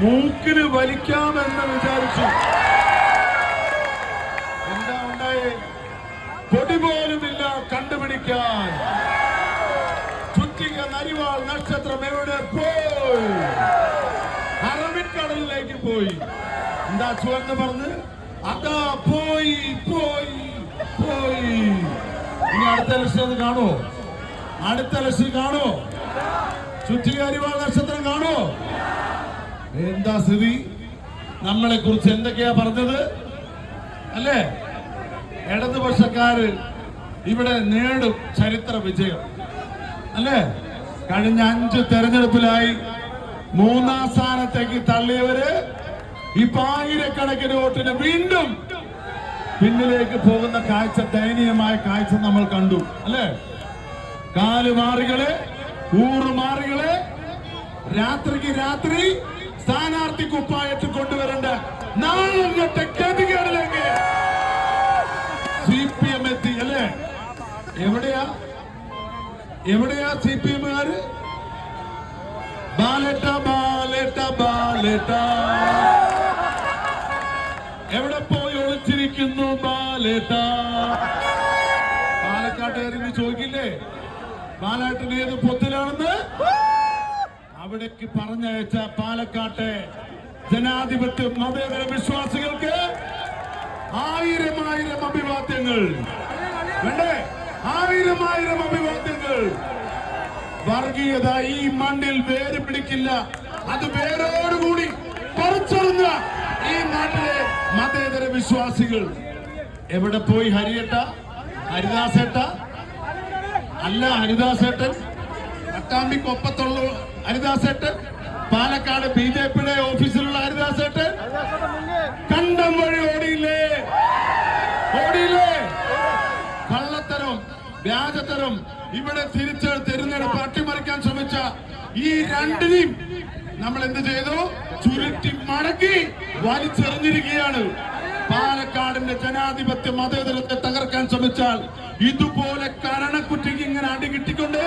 മൂക്കിന് വലിക്കാമെന്ന് വിചാരിച്ചു. എന്താ ഉണ്ടായേ? പൊടി പോലുമില്ല കണ്ടുപിടിക്കാൻ. ചുറ്റിക നരിവാൾ നക്ഷത്രം എവിടെ പോയി? അറബിക്കടലിലേക്ക് പോയി. എന്താ ചുവന്ന് പറഞ്ഞ്? അതാ പോയി പോയി പോയി. ഇനി അടുത്ത ലക്ഷ്യം കാണുമോ അടുത്ത ലക്ഷ്യം കാണുമോ ചുറ്റിക അരിവാൾ നക്ഷത്രം കാണുമോ എന്താ സ്ഥിതി? നമ്മളെ കുറിച്ച് എന്തൊക്കെയാ പറഞ്ഞത്? അല്ലേ? ഇടതുപക്ഷക്കാര് ഇവിടെ നേടും ചരിത്ര വിജയം. അല്ലേ? കഴിഞ്ഞ അഞ്ച് തെരഞ്ഞെടുപ്പിലായി മൂന്നാം സ്ഥാനത്തേക്ക് തള്ളിയവര് ഇപ്പൊ ആയിരക്കണക്കിന് വോട്ടിന് വീണ്ടും പിന്നിലേക്ക് പോകുന്ന കാഴ്ച ദയനീയമായ കാഴ്ച നമ്മൾ കണ്ടു. അല്ലേ? കാലുമാറികൾ ഊറുമാറികൾ രാത്രിക്ക് രാത്രി സ്ഥാനാർത്ഥി കുപ്പായത്ത് കൊണ്ടുവരേണ്ട നാളെ ഗതികേടിലേക്ക് സി പി എം എത്തി അല്ലേ? എവിടെയാ? എവിടെയാ സി പി എമ്മുകാര് ബാലേട്ട ബാലേട്ട ബാലേട്ട. എവിടെ പോയി ഒളിച്ചിരിക്കുന്നു ബാലേട്ട? പാലക്കാട്ടുകാരിന് ചോദിക്കില്ലേ? ബാലേട്ടൻ ഏത് പൊത്തിലാണെന്ന്? അവിടേക്ക് പറഞ്ഞയച്ച പാലക്കാട്ടെ ജനാധിപത്യ മതേതര വിശ്വാസികൾക്ക് ആയിരം ആയിരം അഭിവാദ്യങ്ങൾ. വേണ്ടേ ആയിരം ആയിരം അഭിവാദ്യങ്ങൾ. വർഗീയത ഈ മണ്ണിൽ വേര് പിടിക്കില്ല. അത് വേരോടുകൂടി പറിച്ചെറിഞ്ഞ ഈ നാട്ടിലെ മതേതര വിശ്വാസികൾ. എവിടെ പോയി ഹരിയട്ട? ഹരിദാസേട്ട? അല്ല ഹരിദാസേട്ടൻ. പട്ടാമ്പിക്കൊപ്പത്തുള്ള ഹരിദാസേട്ട് പാലക്കാട് ബി ജെ പിയുടെ ഓഫീസിലുള്ള ഹരിദാസേട്ട് കണ്ടം വഴി ഓടിയില്ലേ? ഓടിയില്ലേ? കള്ളത്തരം വ്യാജത്തരം ഇവിടെ തിരിച്ച് തെരഞ്ഞെടുപ്പ് അട്ടിമറിക്കാൻ ശ്രമിച്ച ഈ രണ്ടിനെയും നമ്മൾ എന്ത് ചെയ്തു? ചുരുട്ടി മടക്കി വലിച്ചെറിഞ്ഞിരിക്കുകയാണ്. പാലക്കാടിന്റെ ജനാധിപത്യ മതേതരത്തെ തകർക്കാൻ ശ്രമിച്ചാൽ ഇതുപോലെ കരണക്കുറ്റിക്ക് ഇങ്ങനെ അടികിട്ടിക്കൊണ്ടേ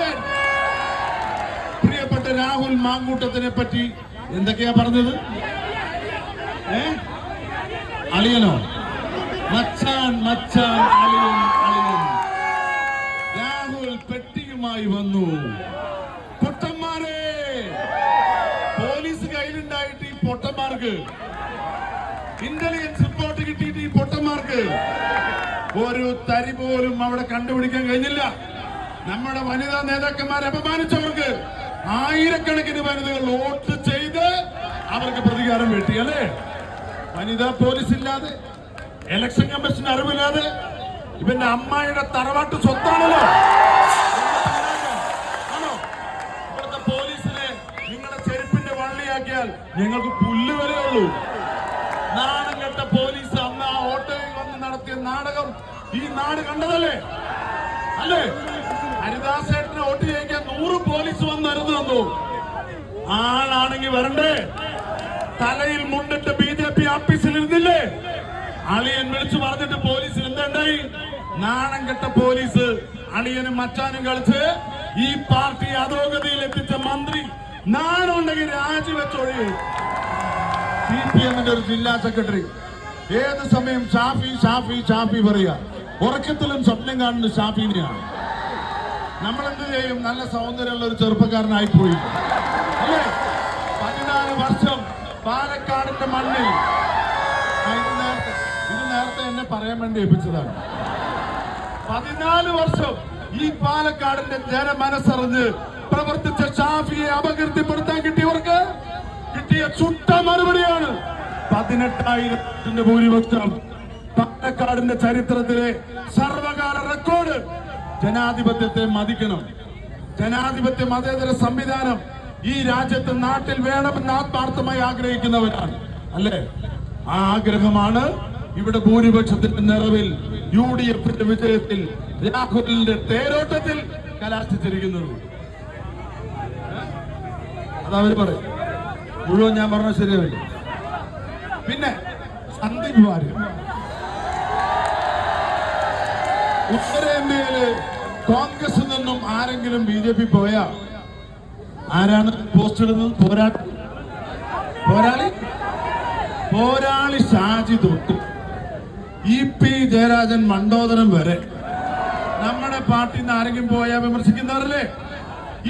രാഹുൽ മാങ്കൂട്ടത്തിനെ പറ്റി എന്തൊക്കെയാ പറഞ്ഞത്? ഏ? അളിയനോ? മച്ചാൻ മച്ചാൻ അളിയൻ അളിയൻ. രാഹുൽ പെട്ടിയുമായി വന്നു. പൊട്ടന്മാരെ! പോലീസ് കയ്യിലുണ്ടായിട്ട് ഈ പൊട്ടന്മാർക്ക് ഇന്റലിജൻസ് റിപ്പോർട്ട് കിട്ടിയിട്ട് ഈ പൊട്ടന്മാർക്ക് ഒരു തരി പോലും അവിടെ കണ്ടുപിടിക്കാൻ കഴിഞ്ഞില്ല. നമ്മുടെ വനിതാ നേതാക്കന്മാരെ അപമാനിച്ചവർക്ക് ആയിരക്കണക്കിന് വനിതകൾ വോട്ട് ചെയ്ത് അവർക്ക് പ്രതികാരം വീട്ടി അല്ലേ? വനിതാ പോലീസ് ഇല്ലാതെ ഇലക്ഷൻ കമ്മീഷൻ അറിവില്ലാതെ ഇവന്റെ അമ്മായിയുടെ തറവാട്ട് സ്വത്താണല്ലോ. ആണോ? ഇവിടുത്തെ പോലീസിനെ നിങ്ങളുടെ ചെരുപ്പിന്റെ വള്ളിയാക്കിയാൽ ഞങ്ങൾക്ക് പുല്ല് ഉള്ളൂ നാണം കെട്ട പോലീസ് അന്ന് ആ ഓട്ടോയിൽ വന്ന് നടത്തിയ നാടകം ഈ നാട് കണ്ടതല്ലേ? അല്ലേ? നൂറ് പോലീസ് വന്ന് അരുത് തന്നു. ആളാണെങ്കിൽ വരണ്ടേ? തലയിൽ മുണ്ടിട്ട് ബി ജെ പി ഓഫീസിൽ ഇരുന്നില്ലേ? അളിയൻ വിളിച്ചു പറഞ്ഞിട്ട് പോലീസിൽ എന്തുണ്ടായി നാണം കെട്ട പോലീസ് അളിയനും മച്ചാനും കളിച്ച് ഈ പാർട്ടി അധോഗതിയിൽ എത്തിച്ച മന്ത്രി നാണുണ്ടെങ്കിൽ രാജിവെച്ചൊഴി സി പി എമ്മിന്റെ ഒരു ജില്ലാ സെക്രട്ടറി. ഏത് സമയം ഷാഫി ഷാഫി ഷാഫി പറയുക. ഉറക്കത്തിലും സ്വപ്നം കാണുന്ന ഷാഫിനെയാണ്. നമ്മൾ എന്ത് ചെയ്യും? നല്ല സൗന്ദര്യമുള്ള ഒരു ചെറുപ്പക്കാരനായി പോയി. അല്ലേ? പതിനാല് വർഷം പാലക്കാടിന്റെ മണ്ണിൽ. ഇത് നേരത്തെ ഇത് നേരത്തെ എന്നെ പറയാൻ വേണ്ടി ഏൽപ്പിച്ചതാണ്. പതിനാല് വർഷം ഈ പാലക്കാടിന്റെ ജനമനസ്സറിഞ്ഞ് പ്രവർത്തിച്ച ഷാഫിയെ അപകീർത്തിപ്പെടുത്താൻ കിട്ടിയവർക്ക് കിട്ടിയ ചുട്ട മറുപടിയാണ് പതിനെട്ടായിരത്തിന്റെ ഭൂരിപക്ഷം പാലക്കാടിന്റെ ചരിത്രത്തിലെ സർവകാല റെക്കോർഡ്. ജനാധിപത്യത്തെ മതിക്കണം. ജനാധിപത്യ മതേതര സംവിധാനം ഈ രാജ്യത്ത് നാട്ടിൽ വേണമെന്ന് ആത്മാർത്ഥമായി ആഗ്രഹിക്കുന്നവരാണ്. അല്ലേ? ആ ആഗ്രഹമാണ് ഇവിടെ ഭൂരിപക്ഷത്തിന്റെ നിറവിൽ യു ഡി എഫിന്റെ വിജയത്തിൽ രാഹുലിന്റെ തേരോട്ടത്തിൽ കലാശിച്ചിരിക്കുന്നത്. അതവര് പറയും. മുഴുവൻ ഞാൻ പറഞ്ഞ ശരിയാവില്ല. പിന്നെ സന്ദീപ് വാര്യർ. ഉത്തരേന്ത്യയിൽ കോൺഗ്രസിൽ നിന്നും ആരെങ്കിലും ബി ജെ പി പോയാ? ആരാണ് പോസ്റ്റ് ഇടുന്നത് പോരാട്ടം പോരാളി? പോരാളി ഷാജി തൊട്ട് ഇ പി ജയരാജൻ മണ്ടോദരം വരെ. നമ്മുടെ പാർട്ടിയിൽ നിന്ന് ആരെങ്കിലും പോയാ വിമർശിക്കുന്നവരല്ലേ?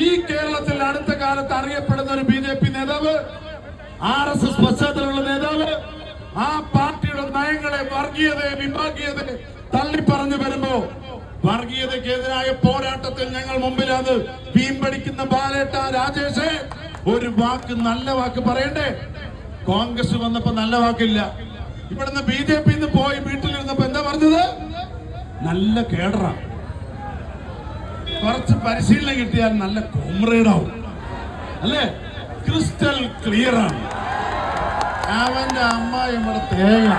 ഈ കേരളത്തിൽ അടുത്ത കാലത്ത് അറിയപ്പെടുന്ന ഒരു ബി ജെ പി നേതാവ് ആർ എസ് എസ് പശ്ചാത്തലമുള്ള നേതാവ് ആ പാർട്ടിയുടെ നയങ്ങളെ വർഗീയതയെ വിഭാഗീയതയെ തള്ളിപ്പറഞ്ഞു വരുമ്പോ വർഗീയതക്കെതിരായ പോരാട്ടത്തിൽ ഞങ്ങൾ മുമ്പിൽ അത് വീമ്പടിക്കുന്ന ബാലേട്ട രാജേഷ് ഒരു വാക്ക് നല്ല വാക്ക് പറയണ്ടേ? കോൺഗ്രസ് വന്നപ്പോ നല്ല വാക്കില്ല. ഇവിടുന്ന് ബി ജെ പി പോയി വീട്ടിലിരുന്നപ്പോ എന്താ പറഞ്ഞത്? നല്ല കേടറ കുറച്ച് പരിശീലനം കിട്ടിയാൽ നല്ല കോമ്രേഡാവും. അല്ലേ? ക്രിസ്റ്റൽ ക്ലിയർ ആണ് അവന്റെ അമ്മ ഇവിടെ തേങ്ങ.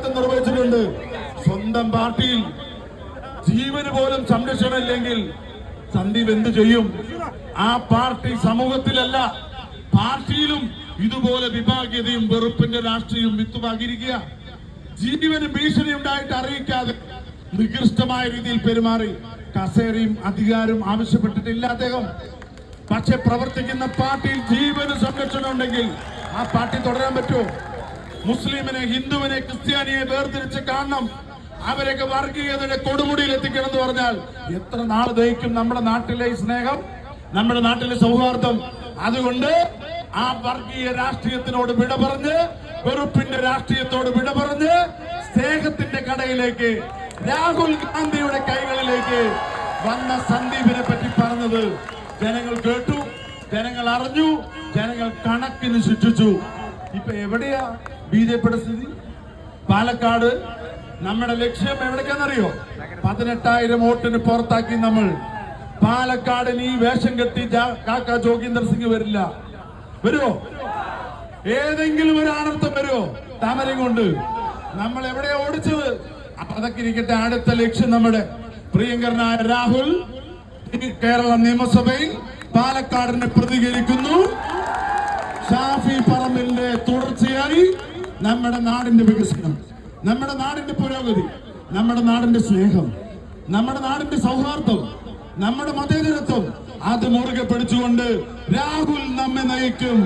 ഏൽപ്പിച്ച നിർവഹിച്ചിട്ടുണ്ട്. സ്വന്തം പാർട്ടിയിൽ ജീവന് പോലും സംരക്ഷണമില്ലെങ്കിൽ സന്ദീപ് എന്ത് ചെയ്യും? ആ പാർട്ടി സമൂഹത്തിലല്ല പാർട്ടിയിലും ഇതുപോലെ വിഭാഗീയതയും വെറുപ്പിന്റെ രാഷ്ട്രീയവും വിത്തുപാകിരിക്കുക ജീവന് ഭീഷണി ഉണ്ടായിട്ട് അറിയിക്കാതെ നികൃഷ്ടമായ രീതിയിൽ പെരുമാറി കസേരയും അധികാരവും ആവശ്യപ്പെട്ടിട്ടില്ല അദ്ദേഹം. പക്ഷെ പ്രവർത്തിക്കുന്ന പാർട്ടിയിൽ ജീവന് സംരക്ഷണം ഉണ്ടെങ്കിൽ ആ പാർട്ടി തുടരാൻ പറ്റുമോ? മുസ്ലിമിനെ ഹിന്ദുവിനെ ക്രിസ്ത്യാനിയെ വേർതിരിച്ച് കാണണം. അവരൊക്കെ വർഗീയതയുടെ കൊടുമുടിയിൽ എത്തിക്കണം എന്ന് പറഞ്ഞാൽ എത്ര നാൾ ദഹിക്കും നമ്മുടെ നാട്ടിലെ സ്നേഹം നമ്മുടെ നാട്ടിലെ സൗഹാർദ്ദം. അതുകൊണ്ട് ആ വർഗീയ രാഷ്ട്രീയത്തിനോട് വിട പറഞ്ഞ് വെറുപ്പിന്റെ രാഷ്ട്രീയത്തോട് വിട പറഞ്ഞ് സ്നേഹത്തിന്റെ കടയിലേക്ക് രാഹുൽ ഗാന്ധിയുടെ കൈകളിലേക്ക് വന്ന സന്ദീപിനെ പറ്റി പറഞ്ഞത് ജനങ്ങൾ കേട്ടു ജനങ്ങൾ അറിഞ്ഞു ജനങ്ങൾ കണക്കിന് ശിക്ഷിച്ചു. ഇപ്പൊ എവിടെയാ ബി ജെ പിയുടെ സ്ഥിതി? പാലക്കാട് നമ്മുടെ ലക്ഷ്യം എവിടേക്കാണെന്നറിയോ പതിനെട്ടായിരം വോട്ടിന് പുറത്താക്കി നമ്മൾ. പാലക്കാടിന് ഈ വേഷം കെട്ടി കാക്ക ജോഗീന്ദർ സിംഗ് വരില്ല. വരുമോ ഏതെങ്കിലും ഒരു അനർത്ഥം വരുമോ താമരം കൊണ്ട്. നമ്മൾ എവിടെയാ ഓടിച്ചത്? അപ്പൊ അതൊക്കെ ഇരിക്കട്ടെ അടുത്ത ലക്ഷ്യം നമ്മുടെ പ്രിയങ്കരനായ രാഹുൽ കേരള നിയമസഭയിൽ പാലക്കാടിനെ പ്രതികരിക്കുന്നു. ഷാഫി തുടർച്ചയായി നമ്മുടെ നാടിന്റെ വികസനം നമ്മുടെ നാടിന്റെ പുരോഗതി നമ്മുടെ നാടിന്റെ സ്നേഹം നമ്മുടെ നാടിന്റെ സൗഹാർദ്ദം നമ്മുടെ മതേതരത്വം അത് മുറുകെ പിടിച്ചുകൊണ്ട് രാഹുൽ നമ്മെ നയിക്കും.